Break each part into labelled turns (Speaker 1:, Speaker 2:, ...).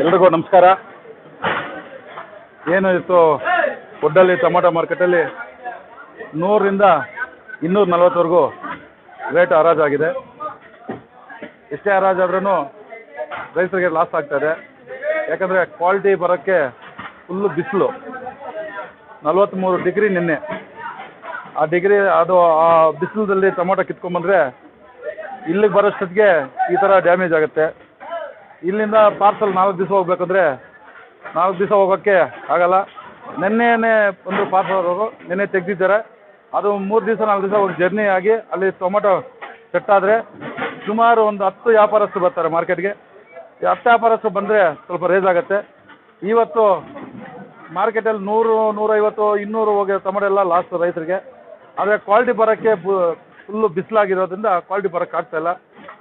Speaker 1: ಎಲ್ರಿಗೂ ನಮಸ್ಕಾರ. ಏನು ಇತ್ತು ಒಡ್ಡಲ್ಲಿ ಟೊಮೊಟೊ ಮಾರ್ಕೆಟಲ್ಲಿ ನೂರರಿಂದ ಇನ್ನೂರ ನಲ್ವತ್ತವರೆಗೂ ರೇಟ್ ಹರಾಜಾಗಿದೆ ಎಷ್ಟೇ ಹರಾಜಾದ್ರೂ ರೈತರಿಗೆ ಲಾಸ್ ಆಗ್ತಾ ಇದೆ. ಯಾಕಂದರೆ ಕ್ವಾಲಿಟಿ ಬರೋಕ್ಕೆ ಫುಲ್ಲು ಬಿಸಿಲು. ನಲ್ವತ್ತ್ಮೂರು ಡಿಗ್ರಿ ನಿನ್ನೆ. ಆ ಡಿಗ್ರಿ, ಅದು ಆ ಬಿಸಿಲಲ್ಲಿ ಟೊಮೊಟೊ ಕಿತ್ಕೊಂಬಂದ್ರೆ ಇಲ್ಲಿಗೆ ಬರೋಷ್ಟೊತ್ತಿಗೆ ಈ ಥರ ಡ್ಯಾಮೇಜ್ ಆಗುತ್ತೆ. ಇಲ್ಲಿಂದ ಪಾರ್ಸಲ್ ನಾಲ್ಕು ದಿವಸ ಹೋಗ್ಬೇಕಂದ್ರೆ ನಾಲ್ಕು ದಿವಸ ಹೋಗೋಕ್ಕೆ ಆಗಲ್ಲ. ನಿನ್ನೆನೇ ಒಂದು ಪಾರ್ಸಲ್ ಅವರು, ನಿನ್ನೆ ತೆಗೆದಿದ್ದಾರೆ. ಅದು ಮೂರು ದಿವಸ, ನಾಲ್ಕು ದಿವಸ ಒಂದು ಜರ್ನಿ ಆಗಿ ಅಲ್ಲಿ ಟೊಮೊಟೊ ಸೆಟ್ ಆದರೆ ಸುಮಾರು ಒಂದು ಹತ್ತು ವ್ಯಾಪಾರಸ್ಥರು ಬರ್ತಾರೆ ಮಾರ್ಕೆಟ್ಗೆ ಹತ್ತು ವ್ಯಾಪಾರಸ್ಥರು ಬಂದರೆ ಸ್ವಲ್ಪ ರೇಸ್ ಆಗುತ್ತೆ. ಇವತ್ತು ಮಾರ್ಕೆಟಲ್ಲಿ ನೂರು, ನೂರೈವತ್ತು, ಇನ್ನೂರು ಹೋಗಿ ಟೊಮೆಟೊ ಎಲ್ಲ ಲಾಸ್ಟ್ ರೈತರಿಗೆ. ಆದರೆ ಕ್ವಾಲಿಟಿ ಬರೋಕ್ಕೆ ಫುಲ್ಲು ಬಿಸಿಲಾಗಿರೋದ್ರಿಂದ ಕ್ವಾಲಿಟಿ ಬರೋಕ್ಕೆ ಆಗ್ತಾಯಿಲ್ಲ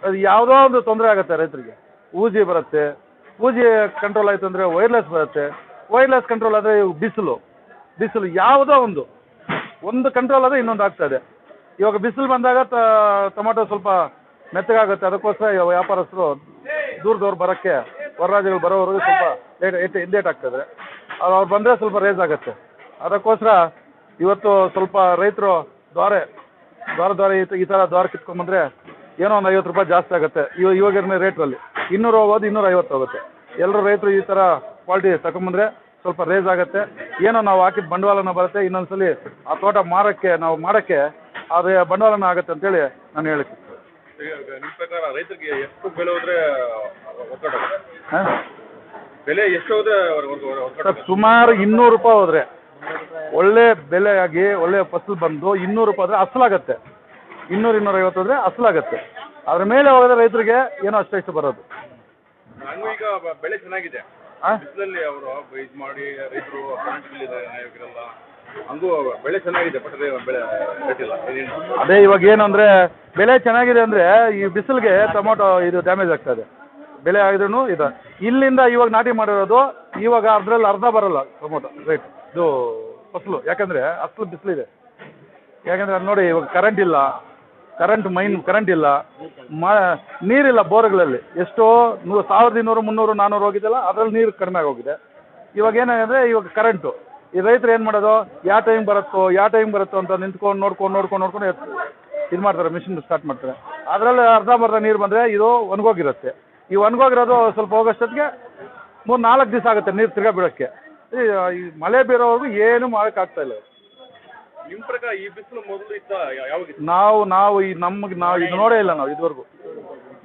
Speaker 1: ಅದು ಯಾವುದೋ ಒಂದು ತೊಂದರೆ ಆಗುತ್ತೆ ರೈತರಿಗೆ. ಊಜಿ ಬರುತ್ತೆ. ಊಜಿ ಕಂಟ್ರೋಲ್ ಆಯಿತು ಅಂದರೆ ವೈರ್ಲೆಸ್ ಬರುತ್ತೆ. ವೈರ್ಲೆಸ್ ಕಂಟ್ರೋಲ್ ಆದರೆ ಬಿಸಿಲು. ಬಿಸಿಲು ಯಾವುದೋ ಒಂದು. ಒಂದು ಕಂಟ್ರೋಲ್ ಆದರೆ ಇನ್ನೊಂದು ಆಗ್ತಾ ಇದೆ. ಇವಾಗ ಬಿಸಿಲು ಬಂದಾಗ ಟೊಮೊಟೊ ಸ್ವಲ್ಪ ಮೆತ್ತಗಾಗುತ್ತೆ. ಅದಕ್ಕೋಸ್ಕರ ವ್ಯಾಪಾರಸ್ಥರು ದೂರದವ್ರು ಬರೋಕ್ಕೆ ಹೊರ ರಾಜ್ಯಗಳು ಬರೋವರೆಗೂ ಸ್ವಲ್ಪ ಲೇಟ್ ಏಟ್ ಹಿಂದೇಟ್ ಆಗ್ತದೆ ಅದು ಅವ್ರು ಬಂದರೆ ಸ್ವಲ್ಪ ರೇಸ್ ಆಗುತ್ತೆ. ಅದಕ್ಕೋಸ್ಕರ ಇವತ್ತು ಸ್ವಲ್ಪ ರೈತರು ದ್ವಾರೆ, ದ್ವಾರ ದ್ವಾರ ಈ ಥರ ದ್ವಾರ ಕಿತ್ಕೊಂಡ್ಬಂದ್ರೆ ಏನೋ ಒಂದು ಐವತ್ತು ರೂಪಾಯಿ ಜಾಸ್ತಿ ಆಗುತ್ತೆ. ಇವಾಗ ಇವಾಗಿನ ರೇಟ್ರಲ್ಲಿ ಇನ್ನೂರು ಹೋಗೋದು ಇನ್ನೂರ ಐವತ್ತು ಹೋಗುತ್ತೆ. ಎಲ್ಲರೂ ರೈತರು ಈ ಥರ ಕ್ವಾಲಿಟಿ ತಗೊಂಬಂದ್ರೆ ಸ್ವಲ್ಪ ರೇಸ್ ಆಗುತ್ತೆ. ಏನೋ ನಾವು ಹಾಕಿದ ಬಂಡವಾಳನ ಬರುತ್ತೆ ಇನ್ನೊಂದ್ಸಲಿ ಆ ತೋಟ ಮಾರಕ್ಕೆ ನಾವು ಮಾಡೋಕ್ಕೆ ಅದೇ ಬಂಡವಾಳನ ಆಗುತ್ತೆ ಅಂತೇಳಿ ನಾನು ಹೇಳಕ್ಕೆ
Speaker 2: ಈಗ ನಿಮ್ಮ ಪ್ರಕಾರ ರೈತರಿಗೆ ಎಷ್ಟು ಬೆಲೆ ಹೋದ್ರೆ ಬೆಲೆ ಎಷ್ಟು ಹೋದ್ರೆ ಒಕ್ಕಟ?
Speaker 1: ಸರ್ ಸುಮಾರು ಇನ್ನೂರು ರೂಪಾಯಿ ಹೋದ್ರೆ ಒಳ್ಳೆ ಬೆಲೆಯಾಗಿ ಒಳ್ಳೆ ಫಸಲು ಬಂದು ಇನ್ನೂರು ರೂಪಾಯಿ ಆದ್ರೆ ಅಸಲಾಗತ್ತೆ. ಇನ್ನೂರು ಇನ್ನೂರೈವತ್ತು ಹೋದ್ರೆ ಅಸಲಾಗತ್ತೆ. ಅದ್ರ ಮೇಲೆ ಹೋಗದ ರೈತರಿಗೆ ಏನೋ ಅಷ್ಟೇ ಇಷ್ಟು ಬರೋದು.
Speaker 2: ಹಂಗೂ ಈಗ ಬ- ಬೆಳೆ ಚೆನ್ನಾಗಿದೆ.
Speaker 1: ಆ?
Speaker 2: ಬಿಸಿಲಲ್ಲಿ ಅವರು ಇದು ಮಾಡಿ ರೈತರು ಇದೆ ನಾಯಕರೆಲ್ಲ. ಹಂಗೂ ಬೆಳೆ ಚೆನ್ನಾಗಿದೆ ಬಟ್ ಅದೇ ಬೆಳೆ ರೇಟ್ ಏನೇನು?
Speaker 1: ಅದೇ ಇವಾಗ ಏನು ಅಂದರೆ ಬೆಲೆ ಚೆನ್ನಾಗಿದೆ ಅಂದ್ರೆ ಈ ಬಿಸಿಲಿಗೆ ಟೊಮೊಟೊ ಇದು ಡ್ಯಾಮೇಜ್ ಆಗ್ತದೆ ಬೆಲೆ ಆಗಿದ್ರು ಇದು. ಇಲ್ಲಿಂದ ಇವಾಗ ನಾಟಿ ಮಾಡಿರೋದು ಇವಾಗ ಅದ್ರಲ್ಲಿ ಅರ್ಧ ಬರಲ್ಲ ಟೊಮೊಟೊ ರೈಟ್ ಇದು ಫಸಲು. ಯಾಕಂದ್ರೆ ಅಸಲು ಬಿಸಿಲಿದೆ. ಯಾಕಂದ್ರೆ ನೋಡಿ ಇವಾಗ ಕರೆಂಟ್ ಇಲ್ಲ. ಕರೆಂಟ್ ಮೈನ್ ಕರೆಂಟ್ ಇಲ್ಲ. ಮ, ನೀರಿಲ್ಲ ಬೋರ್ಗಳಲ್ಲಿ. ಎಷ್ಟೋ ನೂರು ಸಾವಿರದ ಇನ್ನೂರು, ಮುನ್ನೂರು ನಾನ್ನೂರು ಹೋಗಿದ್ದಲ್ಲ ಅದರಲ್ಲಿ ನೀರು ಕಡಿಮೆ ಆಗೋಗಿದೆ. ಇವಾಗ ಏನಾಗಿದೆ, ಇವಾಗ ಕರೆಂಟು ಈ ರೈತರು ಏನು ಮಾಡೋದು? ಯಾವ ಟೈಮ್ ಬರುತ್ತೋ ಯಾವ ಟೈಮ್ ಬರುತ್ತೋ ಅಂತ ನಿಂತ್ಕೊಂಡು ನೋಡ್ಕೊಂಡು ನೋಡ್ಕೊಂಡು ನೋಡ್ಕೊಂಡು ಇದು ಮಾಡ್ತಾರೆ ಮಿಷಿನ್ ಸ್ಟಾರ್ಟ್ ಮಾಡ್ತಾರೆ. ಅದರಲ್ಲಿ ಅರ್ಧಂಬರ್ಧ ನೀರು ಬಂದರೆ ಇದು ಒಣಗೋಗಿರುತ್ತೆ. ಈ ಒಣಗೋಗಿರೋದು ಸ್ವಲ್ಪ ಹೋಗೋಷ್ಟೊತ್ತಿಗೆ ಮೂರು ನಾಲ್ಕು ದಿವಸ ಆಗುತ್ತೆ ನೀರು ತಿರ್ಗಾ ಬಿಡೋಕ್ಕೆ ಈ ಈ ಮಳೆ ಬೀರೋವರೆಗೂ ಏನೂ ಮಾಡೋಕ್ಕಾಗ್ತಾ ಇಲ್ಲ.
Speaker 2: ಈ ಬಿಸಿಲು ಮೊದಲು ಇತ್ತ ಯಾವಾಗ
Speaker 1: ನಾವು ನಾವು ಈ ನಮ್ಗೆ ನಾವು ಇದು ನೋಡೇ ಇಲ್ಲ ನಾವು ಇದುವರೆಗೂ.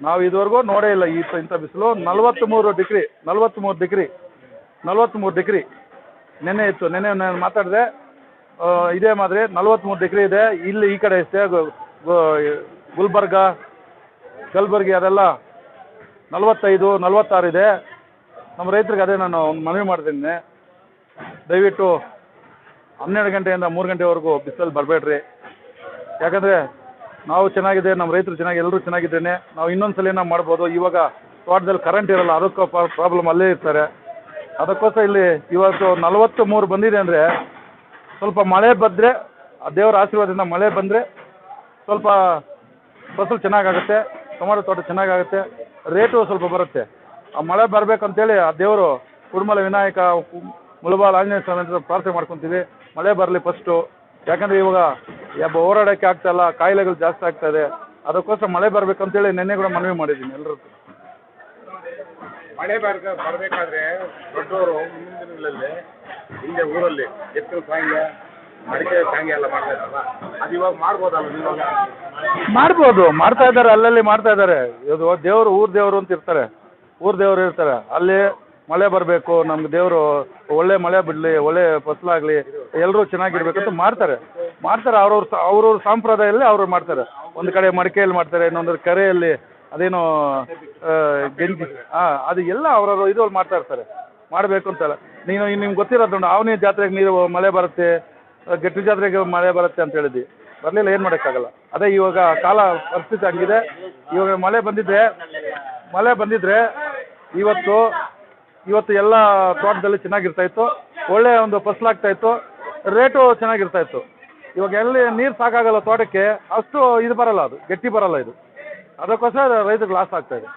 Speaker 1: ನಾವು ಇದುವರೆಗೂ ನೋಡೇ ಇಲ್ಲ ಈ ಇಂಥ ಬಿಸಿಲು. ನಲ್ವತ್ತ್ಮೂರು ಡಿಗ್ರಿ ನಲ್ವತ್ತ್ಮೂರು ಡಿಗ್ರಿ ನಲ್ವತ್ತ್ಮೂರು ಡಿಗ್ರಿ ನೆನ್ನೆ ಇತ್ತು. ನೆನ್ನೆ ನಾನು ಮಾತಾಡಿದೆ ಇದೇ ಮಾದರಿ ನಲ್ವತ್ತ್ಮೂರು ಡಿಗ್ರಿ ಇದೆ. ಇಲ್ಲಿ ಈ ಕಡೆ ಇಷ್ಟೇ ಗುಲ್ಬರ್ಗ, ಕಲ್ಬರ್ಗಿ ಅದೆಲ್ಲ ನಲವತ್ತೈದು, ನಲವತ್ತಾರು ಇದೆ. ನಮ್ಮ ರೈತರಿಗೆ ಅದೇ ನಾನು ಮನವಿ ಮಾಡ್ತೀನಿ. ದಯವಿಟ್ಟು ಹನ್ನೆರಡು ಗಂಟೆಯಿಂದ ಮೂರು ಗಂಟೆವರೆಗೂ ಬಿಸಿಲಲ್ಲಿ ಬರಬೇಡ್ರಿ. ಯಾಕಂದರೆ ನಾವು ಚೆನ್ನಾಗಿದೆ, ನಮ್ಮ ರೈತರು ಚೆನ್ನಾಗಿ, ಎಲ್ಲರೂ ಚೆನ್ನಾಗಿದ್ದೇನೆ. ನಾವು ಇನ್ನೊಂದು ಸಲ ನಾವು ಮಾಡ್ಬೋದು. ಇವಾಗ ತೋಟದಲ್ಲಿ ಕರೆಂಟ್ ಇರಲ್ಲ, ಅದಕ್ಕೂ ಪ್ರಾಬ್ಲಮ್ ಅಲ್ಲೇ ಇರ್ತಾರೆ. ಅದಕ್ಕೋಸ್ಕರ ಇಲ್ಲಿ ಇವತ್ತು ನಲವತ್ತು ಮೂರು ಬಂದಿದೆ ಅಂದರೆ ಸ್ವಲ್ಪ ಮಳೆ ಬಂದರೆ, ಆ ದೇವರ ಆಶೀರ್ವಾದದಿಂದ ಮಳೆ ಬಂದರೆ ಸ್ವಲ್ಪ ಫಸಲು ಚೆನ್ನಾಗಾಗುತ್ತೆ, ಟೊಮಾಟೊ ತೋಟ ಚೆನ್ನಾಗಾಗುತ್ತೆ, ರೇಟು ಸ್ವಲ್ಪ ಬರುತ್ತೆ. ಆ ಮಳೆ ಬರಬೇಕಂತೇಳಿ ಆ ದೇವರು ಕುಡುಮಲ ವಿನಾಯಕ, ಮುಳಬಾಲ್ ಆಂಜನೇಯ ಸ್ವಾಮಿ ಅಂತ ಪ್ರಾರ್ಥನೆ ಮಾಡ್ಕೊತೀವಿ. ಮಳೆ ಬರಲಿ ಫಸ್ಟು ಯಾಕಂದ್ರೆ ಇವಾಗ ಯಾವ ಓಡಾಡೋಕ್ಕೆ ಆಗ್ತಾ ಇಲ್ಲ ಕಾಯಿಲೆಗಳು ಜಾಸ್ತಿ ಆಗ್ತಾ ಇದೆ. ಅದಕ್ಕೋಸ್ಕರ ಮಳೆ ಬರಬೇಕಂತೇಳಿ ನಿನ್ನೆ ಕೂಡ ಮನವಿ ಮಾಡಿದ್ದೀನಿ ಎಲ್ಲರೂ
Speaker 2: ಮಳೆ ಬರ್ಗ ಬರಬೇಕಾದ್ರೆ ದೊಡ್ಡವರು ಮುಂದಿನ ದಿನಗಳಲ್ಲಿ ಹಿಂದೆ ಊರಲ್ಲಿ ಎತ್ತಿನ ಸಾಂಗ್ಯ ಮಡಿಕೆ ಸಾಂಗ್ಯ ಎಲ್ಲ ಮಾಡ್ತಾ ಇದ್ದಾರಲ್ಲ ಅದು ಇವಾಗ ಮಾಡ್ಬೋದಲ್ಲ ಇವಾಗ
Speaker 1: ಮಾಡ್ಬೋದು. ಮಾಡ್ತಾ ಇದ್ದಾರೆ ಅಲ್ಲಲ್ಲಿ ಮಾಡ್ತಾ ಇದ್ದಾರೆ. ಇದು ದೇವರು ಊರ್ ದೇವರು ಅಂತ ಇರ್ತಾರೆ. ಊರ್ ದೇವರು ಇರ್ತಾರೆ. ಅಲ್ಲಿ ಮಳೆ ಬರಬೇಕು, ನಮ್ಗೆ ದೇವರು ಒಳ್ಳೆ ಮಳೆ ಬಿಡಲಿ, ಒಳ್ಳೆ ಫಸಲಾಗಲಿ ಎಲ್ಲರೂ ಚೆನ್ನಾಗಿರ್ಬೇಕಂತ ಮಾಡ್ತಾರೆ. ಮಾಡ್ತಾರೆ, ಅವ್ರವ್ರ ಅವ್ರವ್ರ ಸಂಪ್ರದಾಯದಲ್ಲಿ ಅವ್ರು ಮಾಡ್ತಾರೆ. ಒಂದು ಕಡೆ ಮಡಿಕೆಯಲ್ಲಿ ಮಾಡ್ತಾರೆ, ಇನ್ನೊಂದು ಕರೆಯಲ್ಲಿ ಅದೇನೋ ಗೆಂಜಿ ಹಾಂ ಅದು ಎಲ್ಲ ಅವ್ರವ್ರ ಇದ್ರಲ್ಲಿ ಮಾಡ್ತಾ ಇರ್ತಾರೆ. ಮಾಡಬೇಕು ಅಂತಲ್ಲ ನೀನು ನಿಮ್ಗೆ ಗೊತ್ತಿರೋದು ನೋಡಿ ಅವನಿ ಜಾತ್ರೆಗೆ ನೀರು ಮಳೆ ಬರುತ್ತೆ, ಗಟ್ಟಿ ಜಾತ್ರೆಗೆ ಮಳೆ ಬರುತ್ತೆ ಅಂತ ಹೇಳಿದ್ವಿ. ಬರಲಿಲ್ಲ, ಏನು ಮಾಡೋಕ್ಕಾಗಲ್ಲ. ಅದೇ ಇವಾಗ ಕಾಲ, ಪರಿಸ್ಥಿತಿ ಹಂಗಿದೆ. ಇವಾಗ ಮಳೆ ಬಂದಿದ್ರೆ ಮಳೆ ಬಂದಿದ್ರೆ ಇವತ್ತು ಇವತ್ತು ಎಲ್ಲ ತೋಟದಲ್ಲಿ ಚೆನ್ನಾಗಿರ್ತಾ ಇತ್ತು. ಒಳ್ಳೆ ಒಂದು ಫಸಲಾಗ್ತಾ ಇತ್ತು. ರೇಟು ಚೆನ್ನಾಗಿರ್ತಾ ಇತ್ತು. ಇವಾಗ ಎಲ್ಲಿ ನೀರು ಸಾಕಾಗಲ್ಲ ತೋಟಕ್ಕೆ ಅಷ್ಟು ಇದು ಬರಲ್ಲ ಅದು ಗಟ್ಟಿ ಬರಲ್ಲ ಇದು. ಅದಕ್ಕೋಸ್ಕರ ರೈತರಿಗೆ ಲಾಸ್ ಆಗ್ತಾ ಇದೆ.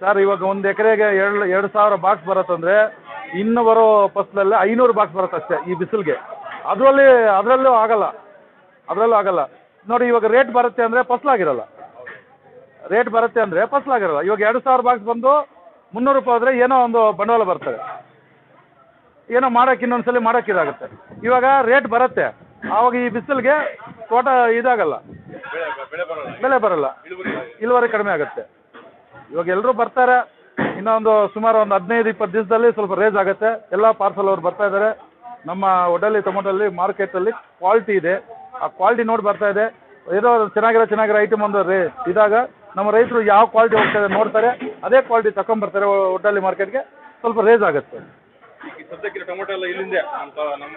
Speaker 1: ಸರ್ ಇವಾಗ ಒಂದು ಎಕರೆಗೆ ಎರಡು ಎರಡು ಸಾವಿರ ಬಾಕ್ಸ್ ಬರುತ್ತಂದ್ರೆ ಇನ್ನು ಬರೋ ಫಸಲಲ್ಲಿ ಐನೂರು ಬಾಕ್ಸ್ ಬರುತ್ತೆ ಅಷ್ಟೇ ಈ ಬಿಸಿಲಿಗೆ. ಅದರಲ್ಲಿ ಅದರಲ್ಲೂ ಆಗಲ್ಲ. ಅದರಲ್ಲೂ ಆಗಲ್ಲ. ನೋಡಿ ಇವಾಗ ರೇಟ್ ಬರುತ್ತೆ ಅಂದರೆ ಫಸ್ಲಾಗಿರಲ್ಲ ರೇಟ್ ಬರುತ್ತೆ ಅಂದರೆ ಫಸ್ಲಾಗಿರಲ್ಲ. ಇವಾಗ ಎರಡು ಸಾವಿರ ಬಾಕ್ಸ್ ಬಂದು ಮುನ್ನೂರು ರೂಪಾಯಿ ಆದರೆ ಏನೋ ಒಂದು ಬಂಡವಾಳ ಬರ್ತದೆ. ಏನೋ ಮಾಡೋಕೆ ಇನ್ನೊಂದ್ಸಲಿ ಮಾಡೋಕೆ ಇದಾಗುತ್ತೆ. ಇವಾಗ ರೇಟ್ ಬರುತ್ತೆ. ಆವಾಗ ಈ ಬಿಸಿಲಿಗೆ ತೋಟ ಇದಾಗಲ್ಲ. ಬೆಲೆ ಬರಲ್ಲ.
Speaker 2: ಇಳುವರಿ
Speaker 1: ಕಡಿಮೆ ಆಗುತ್ತೆ. ಇವಾಗ ಎಲ್ಲರೂ ಬರ್ತಾರೆ. ಇನ್ನೊಂದು ಸುಮಾರು ಒಂದು ಹದಿನೈದು, ಇಪ್ಪತ್ತು ದಿವಸದಲ್ಲಿ ಸ್ವಲ್ಪ ರೇಸ್ ಆಗುತ್ತೆ. ಎಲ್ಲ ಪಾರ್ಸಲ್ ಅವ್ರು ಬರ್ತಾ ಇದ್ದಾರೆ. ನಮ್ಮ ಒಡಲಿ ಟೊಮೊಟೊಲ್ಲಿ ಮಾರ್ಕೆಟಲ್ಲಿ ಕ್ವಾಲಿಟಿ ಇದೆ. ಆ ಕ್ವಾಲಿಟಿ ನೋಡಿ ಬರ್ತಾ ಇದೆ. ಏನೋ ಚೆನ್ನಾಗಿರೋ ಚೆನ್ನಾಗಿರೋ ಐಟಮ್ ಒಂದು ರೇ ಇದಾಗ ನಮ್ಮ ರೈತರು ಯಾವ ಕ್ವಾಲಿಟಿ ಹೋಗ್ತಾರೆ ನೋಡ್ತಾರೆ ಅದೇ ಕ್ವಾಲಿಟಿ ತಗೊಂಬರ್ತಾರೆ ಒಟ್ಟಲ್ಲಿ ಮಾರ್ಕೆಟ್ಗೆ ಸ್ವಲ್ಪ ರೇಸ್ ಆಗುತ್ತೆ.
Speaker 2: ಈಗ ಸದ್ಯಕ್ಕೆ ಟೊಮೊಟೊ ಎಲ್ಲ ಇಲ್ಲಿಂದೆ ನಮ್ಮ ತ- ನಮ್ಮ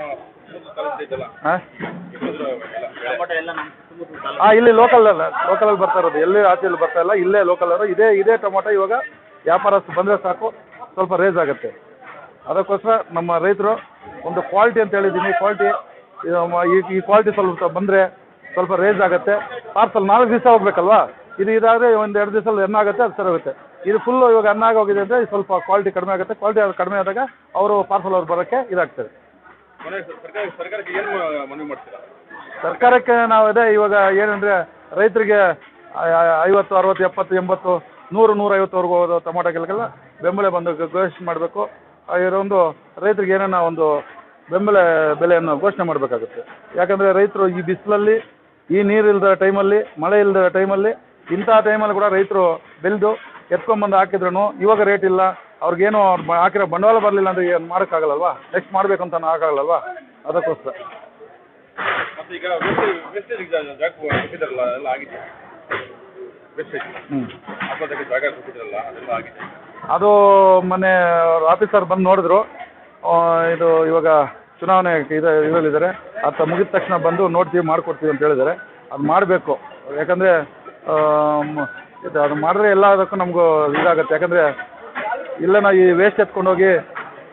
Speaker 2: ಸುತ್ತಮುತ್ತ ತಾಲೂಕು ಐತಲ್ಲ
Speaker 1: ಹಾಂ?
Speaker 2: ಇಬ್ಬರು ಎಲ್ಲ ಬೆಳೆ.
Speaker 1: ಹಾಂ ಇಲ್ಲಿ ಲೋಕಲ್ ಅಲ್ಲ ಲೋಕಲಲ್ಲಿ ಬರ್ತಾ ಇರೋದು. ಎಲ್ಲಿ ಆಚೆಯಲ್ಲಿ ಬರ್ತಾ ಇಲ್ಲ ಇಲ್ಲೇ ಲೋಕಲ್ ಅವರು. ಇದೇ ಇದೇ ಟೊಮೊಟೊ ಇವಾಗ ವ್ಯಾಪಾರಸ್ಥರು ಬಂದರೆ ಸಾಕು ಸ್ವಲ್ಪ ರೇಸ್ ಆಗುತ್ತೆ. ಅದಕ್ಕೋಸ್ಕರ ನಮ್ಮ ರೈತರು ಒಂದು ಕ್ವಾಲಿಟಿ ಅಂತ ಹೇಳಿದ್ದೀನಿ. ಕ್ವಾಲಿಟಿ ಈ ಈ ಕ್ವಾಲಿಟಿ ಸ್ವಲ್ಪ ಬಂದರೆ ಸ್ವಲ್ಪ ರೇಸ್ ಆಗುತ್ತೆ. ಪಾರ್ಸಲ್ ನಾಲ್ಕು ದಿವಸ ಹೋಗ್ಬೇಕಲ್ವಾ? ಇದು ಇದಾದರೆ ಒಂದು ಎರಡು ದಿವಸದಲ್ಲಿ ಅನ್ನ ಆಗುತ್ತೆ ಅದು ಸರಿ ಹೋಗುತ್ತೆ. ಇದು ಫುಲ್ಲು ಇವಾಗ ಅನ್ನ ಆಗೋಗಿದೆ ಅಂದರೆ ಸ್ವಲ್ಪ ಕ್ವಾಲಿಟಿ ಕಡಿಮೆ ಆಗುತ್ತೆ. ಕ್ವಾಲಿಟಿ ಅದು ಕಡಿಮೆ ಆದಾಗ ಅವರು ಪಾರ್ಸಲ್ ಅವ್ರು ಬರೋಕ್ಕೆ ಇದಾಗ್ತದೆ.
Speaker 2: ಸರ್ಕಾರಕ್ಕೆ
Speaker 1: ನಾವು ಅದೇ ಇವಾಗ ಏನಂದರೆ ರೈತರಿಗೆ ಐವತ್ತು ಅರವತ್ತು ಎಪ್ಪತ್ತು ಎಂಬತ್ತು ನೂರು ನೂರೈವತ್ತುವರೆಗೂ ಹೋದ ಟೊಮಾಟೋಗಳಿಗೆಲ್ಲ ಬೆಂಬಲ ಬಂದು ಘೋಷಣೆ ಮಾಡಬೇಕು. ಒಂದು ರೈತರಿಗೆ ಏನೇನ ಒಂದು ಬೆಂಬಲ ಬೆಲೆಯನ್ನು ಘೋಷಣೆ ಮಾಡಬೇಕಾಗುತ್ತೆ. ಯಾಕಂದರೆ ರೈತರು ಈ ಬಿಸಿಲಲ್ಲಿ ಈ ನೀರಿಲ್ಲದ ಟೈಮಲ್ಲಿ ಮಳೆ ಇಲ್ಲದ ಟೈಮಲ್ಲಿ ಇಂಥ ಟೈಮಲ್ಲಿ ಕೂಡ ರೈತರು ಬೆಳೆದು ಎತ್ಕೊಂಡ್ಬಂದು ಹಾಕಿದ್ರು ಇವಾಗ ರೇಟ್ ಇಲ್ಲ. ಅವ್ರಿಗೇನು ಅವ್ರು ಹಾಕಿರೋ ಬಂಡವಾಳ ಬರಲಿಲ್ಲ ಅಂದರೆ ಏನು ಮಾಡೋಕ್ಕಾಗಲ್ಲಲ್ವಾ? ನೆಕ್ಸ್ಟ್ ಮಾಡಬೇಕು ಅಂತ ಆಗಲ್ಲಲ್ವಾ ಅದಕ್ಕೋಸ್ಕರ. ಅದು ಮೊನ್ನೆ ಆಫೀಸರ್ ಬಂದು ನೋಡಿದ್ರು. ಇದು ಇವಾಗ ಚುನಾವಣೆ ಇದು ಇದರಲ್ಲಿದ್ದಾರೆ. ಅದು ಮುಗಿದ ತಕ್ಷಣ ಬಂದು ನೋಡ್ತೀವಿ ಮಾಡಿಕೊಡ್ತೀವಿ ಅಂತ ಹೇಳಿದ್ದಾರೆ. ಅದು ಮಾಡಬೇಕು. ಯಾಕಂದರೆ ಅದು ಮಾಡಿದ್ರೆ ಎಲ್ಲ ಅದಕ್ಕೂ ನಮಗೂ ಇದಾಗುತ್ತೆ. ಯಾಕಂದರೆ ಇಲ್ಲನ ಈ ವೇಸ್ಟ್ ಎತ್ಕೊಂಡೋಗಿ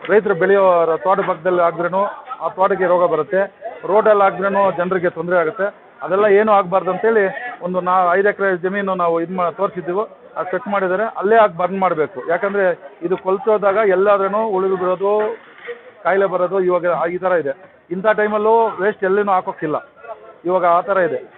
Speaker 1: ರೈತರು ಬೆಳೆಯೋ ರ- ತೋಟ ಪಕ್ಕದಲ್ಲಿ ಹಾಕಿದ್ರೂ ಆ ತೋಟಕ್ಕೆ ರೋಗ ಬರುತ್ತೆ. ರೋಡಲ್ಲಿ ಹಾಕಿದ್ರೂ ಜನರಿಗೆ ತೊಂದರೆ ಆಗುತ್ತೆ. ಅದೆಲ್ಲ ಏನೂ ಆಗಬಾರ್ದು ಅಂತೇಳಿ ಒಂದು ನಾ ಐದು ಎಕರೆ ಜಮೀನು ನಾವು ಇದು ಮಾ ತೋರಿಸಿದ್ದೀವಿ, ಅದು ಸೆಟ್ ಮಾಡಿದರೆ ಅಲ್ಲೇ ಹಾಕಿ ಬರ್ನ್ ಮಾಡಬೇಕು. ಯಾಕಂದರೆ ಇದು ಕೊಲ್ತೋದಾಗ ಎಲ್ಲಾದ್ರೂ ಉಳಿದು ಬಿಡೋದು, ಕಾಯಿಲೆ ಬರೋದು ಇವಾಗ ಈ ಥರ ಇದೆ. ಇಂಥ ಟೈಮಲ್ಲೂ ವೇಸ್ಟ್ ಎಲ್ಲಿನೂ ಹಾಕೋಕ್ಕಿಲ್ಲ. ಇವಾಗ ಆ ಥರ ಇದೆ.